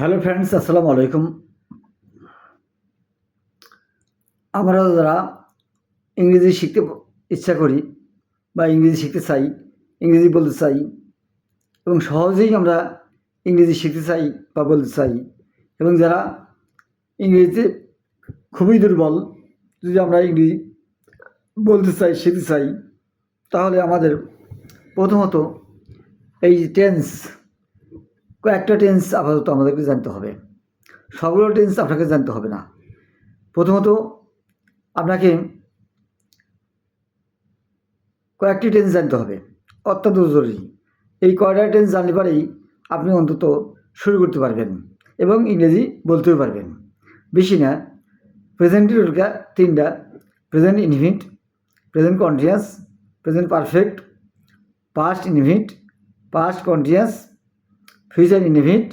Hello friends, আসসালামু আলাইকুম। আমরা যারা ইংরেজি শিখতে ইচ্ছা করি বা ইংরেজি শিখতে চাই, ইংরেজি বলতে চাই এবং সহজেই আমরা ইংরেজি শিখতে চাই বা বলতে চাই এবং যারা ইংরেজিতে খুবই দুর্বল, যদি আমরা ইংরেজি বলতে চাই, শিখতে চাই, তাহলে আমাদের প্রথমত এই টেন্স কয়েকটা টেন্স আপাতত আমাদেরকে জানতে হবে। সবগুলো টেন্স আপনাকে জানতে হবে না। প্রথমত, আপনাকে কয়েকটি টেন্স জানতে হবে। অত্যন্ত জরুরি। এই কয়টা টেন্স জানলে পরেই আপনি অন্তত শুরু করতে পারবেন এবং ইংরেজি বলতেও পারবেন। বেশি না। প্রেজেন্টের উল্কা তিনটা। Present infinite present continuous present perfect past infinite past continuous future infinite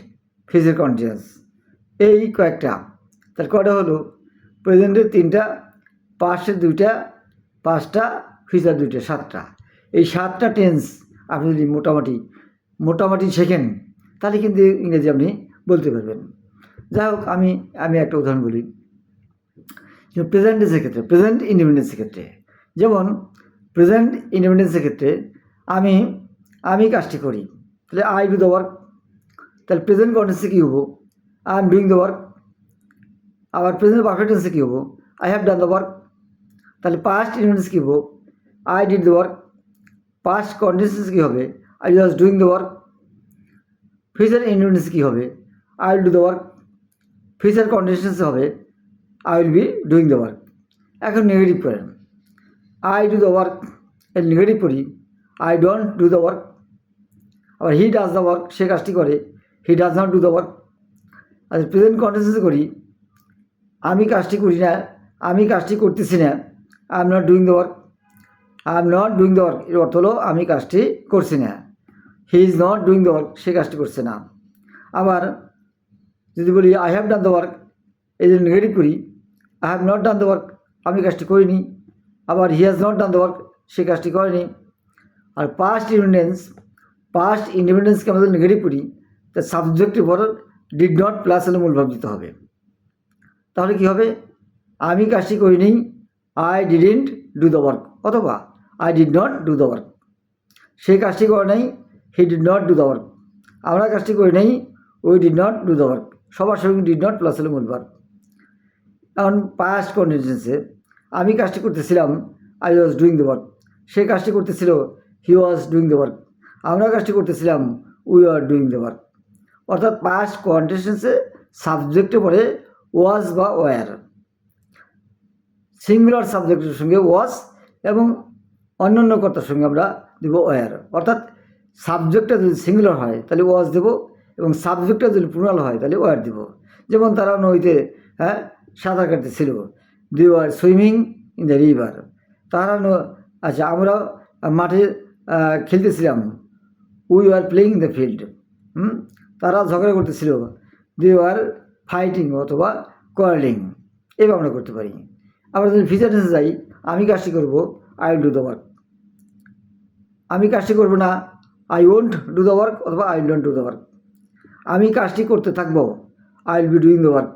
future continuous এই কয়েকটা। তার কয়টা হলো? প্রেজেন্টের তিনটা পাস্টের দুইটা, পাঁচটা ফিউচার দুইটা, সাতটা। এই সাতটা টেন্স আপনি যদি মোটামুটি মোটামুটি শেখেন, তাহলে কিন্তু ইংরেজি আপনি বলতে পারবেন। যাই হোক, আমি আমি একটা উদাহরণ বলি। প্রেজেন্টেন্সের ক্ষেত্রে প্রেজেন্ট ইন্ডিপেন্ডেন্সের ক্ষেত্রে। যেমন প্রেজেন্ট ইন্ডিপেন্ডেন্সের ক্ষেত্রে আমি আমি কাজটি করি। তাহলে আই ডু দ্য ওয়ার্ক তাহলে প্রেজেন্ট কন্টেন্সে কী হব? I am doing the work আবার প্রেজেন্ট পারফেক্ট টেন্সে কী হব? I have done the work তাহলে পাস্ট ইন্ডিপেন্ডেন্স কী হব? I did the work past continuous কী হবে? I was doing the work future indefinite কী হবে? I will do the work future continuous হবে. I will be doing the work এখন negative করেন I do the work এর negative করি I don't do the work আবার he does the work সে কাজটি করে। He does not do the work R present কন্টেন্সে করি, আমি কাজটি করি না, আমি কাজটি করতেছি না I am not doing the work I am not doing the work এর অর্থ হলো আমি কাজটি করছি না। He is not doing the work সে কাজটি করছে না। আবার যদি বলি I have done the work এই জন্য নেগেটিভ করি I have not done the work আমি কাজটি করিনি। আবার he has not done the work সে কাজটি করেনি। আর পাস্ট ইন্ডিপেন্ডেন্স পাস্ট ইন্ডিপেন্ডেন্সকে আমাদের নেগেটিভ করি তা সাবজেক্টের পর ডিড নট প্লাস হলে মূলভাব দিতে হবে। তাহলে কী হবে? আমি কাজটি করিনি। I didn't do the work অথবা I did not do the work সে কাজটি করে নাই he did not do the work আমরা কাজটি করি নাই we did not do the work সবার সঙ্গে ডিড নট প্লাস হলে মূলভাব এখন পাস্ট কন্ডিশনসে আমি কাজটি করতেছিলাম I was doing the work সে কাজটি করতেছিল he was doing the work আমরা কাজটি করতেছিলাম we are doing the work অর্থাৎ পাস্ট কন্ডিশনসে সাবজেক্টে পড়ে ওয়াজ বা ওয়ার সিঙ্গুলার সাবজেক্টের সঙ্গে ওয়াজ এবং অন্যান্য কর্তার সঙ্গে আমরা দেবো ওয়ার অর্থাৎ সাবজেক্টটা যদি সিঙ্গুলার হয়, তাহলে ওয়াজ দেবো এবং সাবজেক্টটা যদি প্লুরাল হয়, তাহলে ওয়ার দেব। যেমন তারা নদীতে হ্যাঁ সাঁতার কাটতেছিল। They are swimming in the river তারা আচ্ছা আমরা মাঠে খেলতেছিলাম। We are playing the field হুম? তারা ঝগড়া করতেছিল দে আর ফাইটিং অথবা কোয়ার্লিং এভাবে আমরা করতে পারি। আমরা যদি ফিচার টেন্সে যাই, আমি কাজটি করব I will do the work আমি কাজটি করব না I won't do the work অথবা I don't do the work আমি কাজটি করতে থাকব I will be doing the work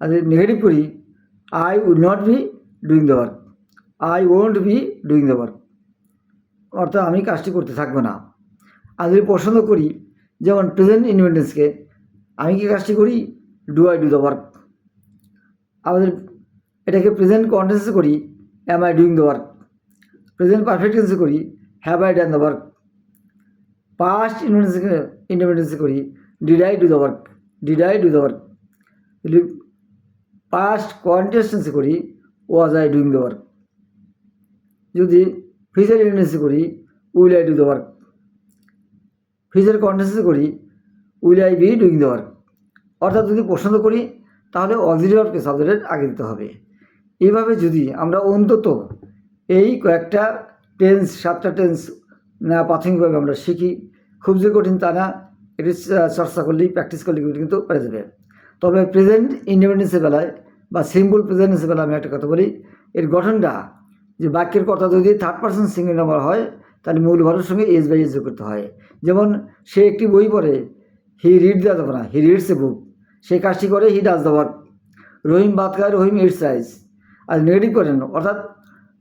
আর যদি নেগেটিভ করি I will not be doing the work I won't be doing the work অর্থাৎ আমি কাজটি করতে থাকব না। আর যদি পছন্দ করি যেমন প্রেজেন্ট ইন্ডিপেন্ডেন্সকে আমি কি কাজটি করি? Do I do the work আমাদের এটাকে প্রেজেন্ট কন্টেন্সে করি am I doing the work present perfect টেন্সে করি have I done the work past ইন্ডিপেন্ডেন্সে ইন্ডিপেন্ডেন্সে করি did I do the work did I do the work past কন্টেস্টেন্সে করি was I doing the work যদি ফিউচার ইন্ডিপেন্ডেন্সে করি will I do the work future কন্টেন্সে করি will I be doing the work অর্থাৎ যদি পছন্দ করি, তাহলে অক্সিলিয়ারকে সাবজেক্টের আগে দিতে হবে। এইভাবে যদি আমরা অন্তত এই কয়েকটা টেন্স সাতটা টেন্স প্রাথমিকভাবে আমরা শিখি, খুব যে কঠিন তা না, এটি চর্চা করলেই প্র্যাকটিস করলে কিন্তু পেরে যাবে। তবে প্রেজেন্ট ইন্ডিপেন্ডেন্সের বেলায় বা সিম্পল প্রেজেন্টেন্সের বেলায় আমি একটা কথা বলি, এর গঠনটা, যে বাক্যের কথা যদি থার্ড পার্সন সিঙ্গেল নাম্বার হয় তাহলে মূল ভাবের সঙ্গে এজ বাই এজ করতে হয়। যেমন সে একটি বই পড়ে হি রিড দেওয়া যাবে না হি রিডস এ বুক সে কাজটি করে he does the work Rahim ভাত খায় রহিম রাইস আর নেগেটিভ করেন। অর্থাৎ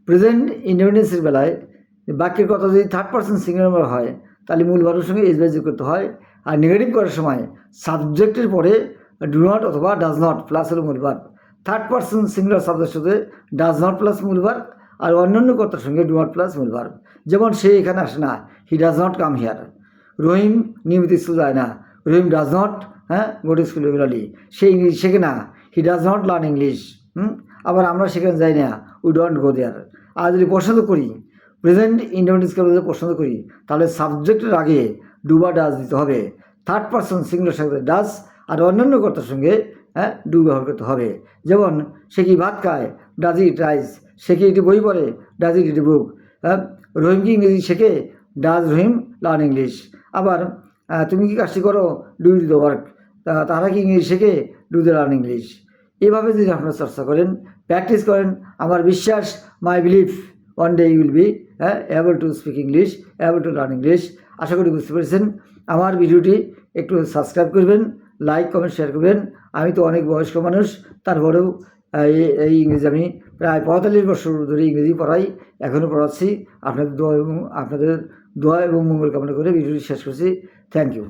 প্রেজেন্ট ইন্ডিপেন্ডেন্সের বেলায় বাক্যের কথা যদি থার্ড পার্সন সিঙ্গুলার হয়, তাহলে মূল ভাবের সঙ্গে এস বাই করতে হয়। আর নেগেটিভ করার সময় সাবজেক্টের পরে ডু নট অথবা ডাজ নট প্লাস হলো মূল ভার্ব থার্ড পার্সন সিঙ্গুলার সাবজেক্টের সাথে ডাজ নট প্লাস মূল ভার্ব আর অন্যান্য কর্তার সঙ্গে ডু নট প্লাস মূল ভার্ব যেমন সে এখানে আসে না he does not come here Rahim নিয়মিত স্কুল যায় না। রহিম ডাজ নট হ্যাঁ গো টু স্কুল রেগুলারলি সে ইংলিশ শেখে না। He does not learn English হুম? আবার আমরা সেখানে যাই না। উই ডোন্ট গো দেয়ার আর যদি পছন্দ করি প্রেজেন্ট ইন্ডিপেন্ডেন্সকে যদি পছন্দ করি, তাহলে সাবজেক্টের আগে ডুবা ডাজ দিতে হবে। থার্ড পার্সন সিঙ্গুলার সাথে ডাজ আর অন্যান্য কর্তার সঙ্গে হ্যাঁ ডু ব্যবহার করতে হবে। যেমন, সে কি ভাত খায়? ডাজ ইট রাইস কি একটি বই পড়ে? ডাজ ইট ইট বুক রহিম কি ইংরেজি শেখে? ডাজ রহিম লার্ন ইংলিশ আবার তুমি কি কাজটি করো? ডু ইট দ্য ওয়ার্ক তারা কি ইংলিশ শেখে? ডু দ্য লার্ন ইংলিশ এভাবে যদি আপনারা চর্চা করেন প্র্যাকটিস করেন, আমার বিশ্বাস my belief one day you will be হ্যাঁ able to speak English able to learn English আশা করি বুঝতে পেরেছেন। আমার ভিডিওটি একটু সাবস্ক্রাইব করবেন লাইক কমেন্ট শেয়ার করবেন। আমি তো অনেক বয়স্ক মানুষ, তারপরেও এই ইংরেজি আমি প্রায় পঁয়তাল্লিশ বছর ধরে ইংরেজি পড়াই, এখনও পড়াচ্ছি। আপনাদের দোয়া এবং, আপনাদের দোয়া এবং মঙ্গল কামনা করে ভিডিওটি শেষ করছি। Thank you